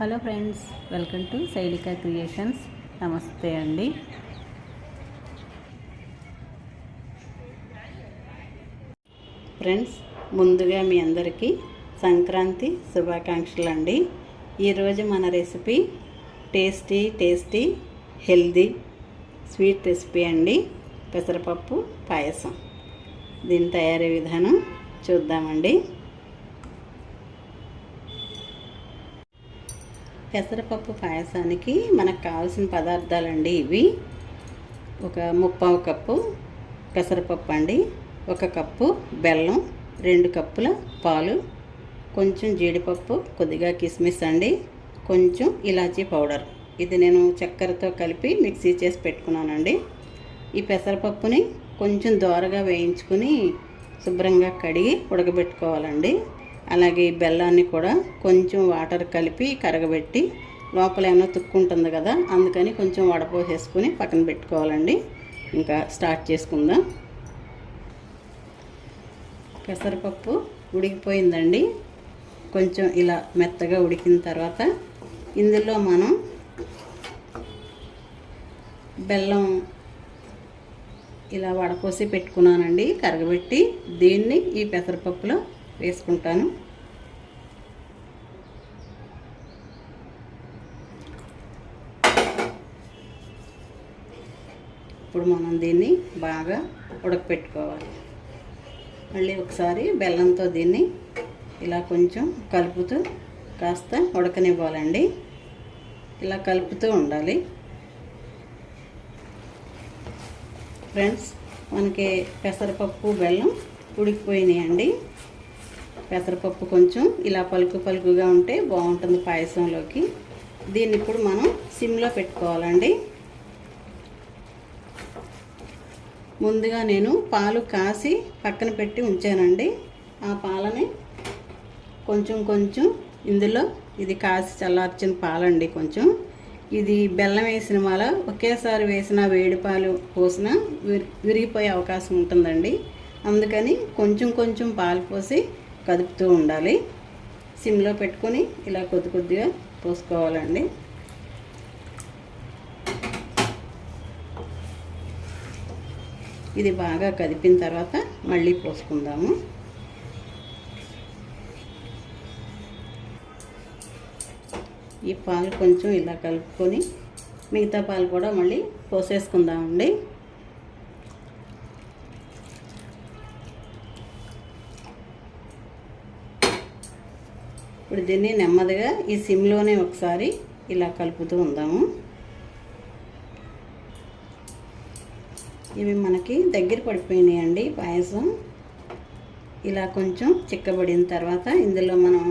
Hello friends welcome to Shailika creations. నమస్తే అండి. Friends ముందుగా మీ అందరికీ సంక్రాంతి శుభాకాంక్షలు అండి ఈరోజు మన recipe tasty tasty healthy sweet recipe అండి. పెసరపప్పు పాయసం. దీని తయారీ విధానం చూద్దామండి. పెసరపప్పు పాయసానికి మనకు కావాల్సిన పదార్థాలండి ఇవి. ఒక ముప్పావు కప్పు పెసరపప్పు అండి ఒక కప్పు బెల్లం రెండు కప్పుల పాలు కొంచెం జీడిపప్పు కొద్దిగా కిస్మిస్ అండి కొంచెం ఇలాచీ పౌడర్. ఇది నేను చక్కెరతో కలిపి మిక్సీ చేసి పెట్టుకున్నానండి. ఈ పెసరపప్పుని కొంచెం దోరగా వేయించుకుని శుభ్రంగా కడిగి ఉడకబెట్టుకోవాలండి. అలాగే ఈ బెల్లాన్ని కూడా కొంచెం వాటర్ కలిపి కరగబెట్టి లోపల ఏమైనా తుక్కుంటుంది కదా అందుకని కొంచెం వడపోసేసుకుని పక్కన పెట్టుకోవాలండి. ఇంకా స్టార్ట్ చేసుకుందాం. పెసరపప్పు ఉడికిపోయిందండి. కొంచెం ఇలా మెత్తగా ఉడికిన తర్వాత ఇందులో మనం బెల్లం ఇలా వడపోసి పెట్టుకున్నానండి. కరగబెట్టి దీన్ని ఈ పెసరపప్పులో వేసుకుంటాను. ఇప్పుడు మనం దీన్ని బాగా ఉడకపెట్టుకోవాలి. మళ్ళీ ఒకసారి బెల్లంతో దీన్ని ఇలా కొంచెం కలుపుతూ కాస్త ఉడకనివ్వాలండి. ఇలా కలుపుతూ ఉండాలి. ఫ్రెండ్స్ మనకి పెసరపప్పు బెల్లం ఉడికిపోయినాయండి. పెసరపప్పు కొంచెం ఇలా పలుకు పలుకుగా ఉంటే బాగుంటుంది పాయసంలోకి. దీన్ని ఇప్పుడు మనం సిమ్లో పెట్టుకోవాలండి. ముందుగా నేను పాలు కాసి పక్కన పెట్టి ఉంచానండి. ఆ పాలని కొంచెం కొంచెం ఇందులో ఇది కాసి చల్లార్చిన పాలండి కొంచెం. ఇది బెల్లం వేసిన వల్ల ఒకేసారి వేసిన వేడి పాలు పోసిన విరిగిపోయే అవకాశం ఉంటుందండి. అందుకని కొంచెం కొంచెం పాలు పోసి కదుపుతూ ఉండాలి. సిమ్లో పెట్టుకొని ఇలా కొద్ది కొద్దిగా పోసుకోవాలండి. ఇది బాగా కదిపిన తర్వాత మళ్ళీ పోసుకుందాము. ఈ పాలు కొంచెం ఇలా కలుపుకొని మిగతా పాలు కూడా మళ్ళీ పోసేసుకుందామండి. ఇప్పుడు దీన్ని నెమ్మదిగా ఈ సిమ్లోనే ఒకసారి ఇలా కలుపుతూ ఉందాము. ఇవి మనకి దగ్గర పడిపోయినాయండి పాయసం. ఇలా కొంచెం చిక్కబడిన తర్వాత ఇందులో మనం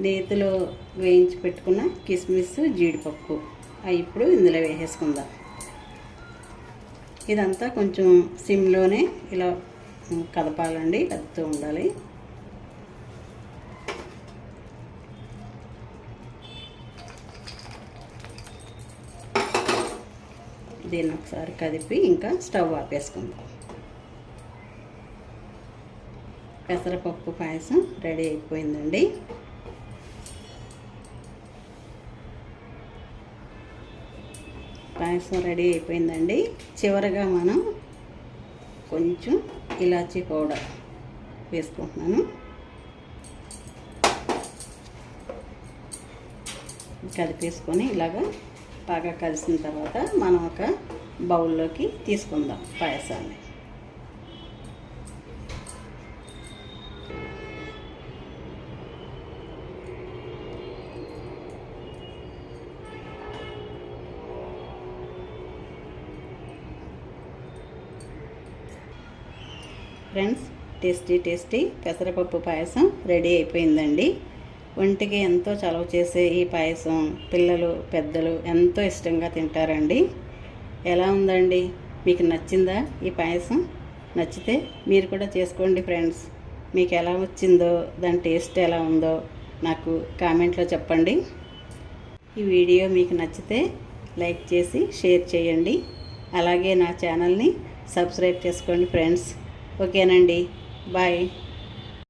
నేతిలో వేయించి పెట్టుకున్న కిస్మిస్ జీడిపప్పు. అవి ఇప్పుడు ఇందులో వేసేసుకుందాం. ఇదంతా కొంచెం సిమ్లోనే ఇలా కదపాలండి కదుతూ ఉండాలి. దీన్ని ఒకసారి కదిపి ఇంకా స్టవ్ ఆపేసుకుందాం. పెసరపప్పు పాయసం రెడీ అయిపోయిందండి. పాయసం రెడీ అయిపోయిందండి. చివరగా మనం కొంచెం ఇలాచీ పౌడర్ వేసుకుంటున్నాను. కలిపేసుకొని ఇలాగా బాగా కలిసిన తర్వాత మనం ఒక బౌల్లోకి తీసుకుందాం పాయసాన్ని. ఫ్రెండ్స్ టేస్టీ టేస్టీ పెసరపప్పు పాయసం రెడీ అయిపోయిందండి. ఒంటికి ఎంతో చలవ చేసే ఈ పాయసం పిల్లలు పెద్దలు ఎంతో ఇష్టంగా తింటారండి. ఎలా ఉందండి? మీకు నచ్చిందా ఈ పాయసం? నచ్చితే మీరు కూడా చేసుకోండి ఫ్రెండ్స్. మీకు ఎలా వచ్చిందో దాని టేస్ట్ ఎలా ఉందో నాకు కామెంట్లో చెప్పండి. ఈ వీడియో మీకు నచ్చితే లైక్ చేసి షేర్ చేయండి. అలాగే నా ఛానల్ని సబ్స్క్రైబ్ చేసుకోండి ఫ్రెండ్స్. ఓకేనండి. బాయ్.